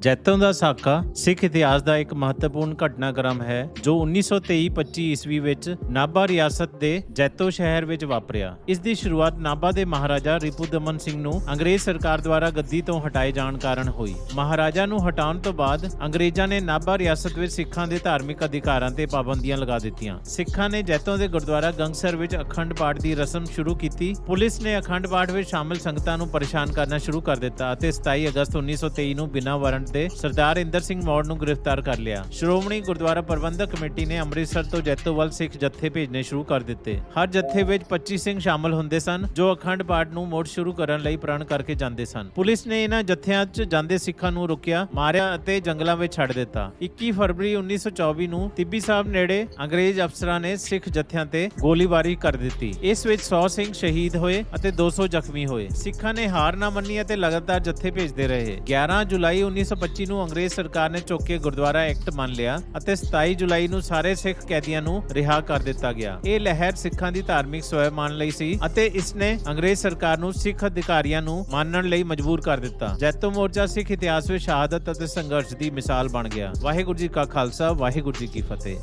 ਜੈਤੋਂ ਦਾ ਸਾਕਾ ਸਿੱਖ ਇਤਿਹਾਸ ਦਾ ਇੱਕ ਮਹੱਤਵਪੂਰਨ ਘਟਨਾਕ੍ਰਮ ਹੈ, ਜੋ 1923-25 ਈਸਵੀ ਵਿੱਚ ਨਾਭਾ ਰਿਆਸਤ ਦੇ ਜੈਤੋ ਸ਼ਹਿਰ ਵਿੱਚ ਵਾਪਰਿਆ। ਇਸ ਦੀ ਸ਼ੁਰੂਆਤ ਨਾਭਾ ਦੇ ਮਹਾਰਾਜਾ ਰਿਪੂਦਮਨ ਸਿੰਘ ਨੂੰ ਅੰਗਰੇਜ਼ ਸਰਕਾਰ ਦੁਆਰਾ ਗੱਦੀ ਤੋਂ ਹਟਾਏ ਜਾਣ ਕਾਰਨ ਹੋਈ। ਮਹਾਰਾਜਾ ਨੂੰ ਹਟਾਉਣ ਤੋਂ ਬਾਅਦ ਅੰਗਰੇਜ਼ਾਂ ਨੇ ਨਾਭਾ ਰਿਆਸਤ ਵਿੱਚ ਸਿੱਖਾਂ ਦੇ ਧਾਰਮਿਕ ਅਧਿਕਾਰਾਂ ਤੇ ਪਾਬੰਦੀਆਂ ਲਗਾ ਦਿੱਤੀਆਂ। ਸਿੱਖਾਂ ਨੇ ਜੈਤੋਂ ਦੇ ਗੁਰਦੁਆਰਾ ਗੰਗਸਰ ਵਿੱਚ ਅਖੰਡ ਪਾਠ ਦੀ ਰਸਮ ਸ਼ੁਰੂ ਕੀਤੀ। ਪੁਲਿਸ ਨੇ ਅਖੰਡ ਪਾਠ ਵਿੱਚ ਸ਼ਾਮਲ ਸੰਗਤਾਂ ਨੂੰ ਪਰੇਸ਼ਾਨ ਕਰਨਾ ਸ਼ੁਰੂ ਕਰ ਦਿੱਤਾ ਅਤੇ 27 ਅਗਸਤ 1923 ਨੂੰ ਬਿਨਾਂ ਵਾਰੰਟ ਦੇ ਸਰਦਾਰ ਇੰਦਰ ਸਿੰਘ ਮੌੜ ਨੂੰ ਗ੍ਰਿਫਤਾਰ ਕਰ ਲਿਆ। ਸ਼੍ਰੋਮਣੀ ਗੁਰਦੁਆਰਾ ਪ੍ਰਬੰਧਕ ਕਮੇਟੀ ਨੇ ਅੰਮ੍ਰਿਤਸਰ ਤੋਂ ਜੈਤੋ ਵੱਲ ਸਿੱਖ ਜੱਥੇ ਭੇਜਣੇ ਸ਼ੁਰੂ ਕਰ ਦਿੱਤੇ। ਹਰ ਜੱਥੇ ਵਿੱਚ 25 ਸਿੰਘ ਸ਼ਾਮਲ ਹੁੰਦੇ ਸਨ, ਜੋ ਅਖੰਡ ਪਾਠ ਨੂੰ ਮੁੜ ਸ਼ੁਰੂ ਕਰਨ ਲਈ ਪ੍ਰਣ ਕਰਕੇ ਜਾਂਦੇ ਸਨ। ਪੁਲਿਸ ਨੇ ਇਹਨਾਂ ਜੱਥਿਆਂ 'ਚ ਜਾਂਦੇ ਸਿੱਖਾਂ ਨੂੰ ਰੁਕਿਆ, ਮਾਰਿਆ ਅਤੇ ਜੰਗਲਾਂ ਵਿੱਚ ਛੱਡ ਦਿੱਤਾ। 21 ਫਰਵਰੀ 1924 ਨੂੰ ਤਿੱਬੀ ਸਾਹਿਬ ਨੇੜੇ ਅੰਗਰੇਜ਼ ਅਫਸਰਾਂ ਨੇ ਸਿੱਖ ਜੱਥਿਆਂ ਤੇ ਗੋਲੀਬਾਰੀ ਕਰ ਦਿੱਤੀ। ਇਸ ਵਿੱਚ 100 ਸਿੰਘ ਸ਼ਹੀਦ ਹੋਏ ਅਤੇ 200 ਜ਼ਖਮੀ ਹੋਏ। ਸਿੱਖਾਂ ਨੇ ਹਾਰ ਨਾ ਮੰਨੀ ਅਤੇ ਲਗਾਤਾਰ ਜੱਥੇ ਭੇਜਦੇ ਰਹੇ। 11 ਜੁਲਾਈ 1925 ਨੂੰ ਅੰਗਰੇਜ਼ ਸਰਕਾਰ ਨੇ ਚੁੱਕ ਕੇ ਗੁਰਦੁਆਰਾ ਐਕਟ ਮੰਨ ਲਿਆ ਅਤੇ 27 ਜੁਲਾਈ ਨੂੰ ਸਾਰੇ ਸਿੱਖ ਕੈਦੀਆਂ ਨੂੰ ਰਿਹਾ ਕਰ ਦਿੱਤਾ ਗਿਆ। ਇਹ ਲਹਿਰ ਸਿੱਖਾਂ ਦੀ ਧਾਰਮਿਕ ਸਵੈਮਾਨ ਲਈ ਸੀ ਅਤੇ ਇਸ ਨੇ ਅੰਗਰੇਜ਼ ਸਰਕਾਰ ਨੂੰ ਸਿੱਖ ਅਧਿਕਾਰੀਆਂ ਨੂੰ ਮੰਨਣ ਲਈ ਮਜਬੂਰ ਕਰ ਦਿੱਤਾ। ਜੈਤੋ ਮੋਰਚਾ ਸਿੱਖ ਇਤਿਹਾਸ ਵਿੱਚ ਸ਼ਹਾਦਤ ਅਤੇ ਸੰਘਰਸ਼ ਦੀ ਮਿਸਾਲ ਬਣ ਗਿਆ। ਵਾਹਿਗੁਰੂ ਜੀ ਕਾ ਖਾਲਸਾ, ਵਾਹਿਗੁਰੂ ਜੀ ਕੀ ਫਤਿਹ।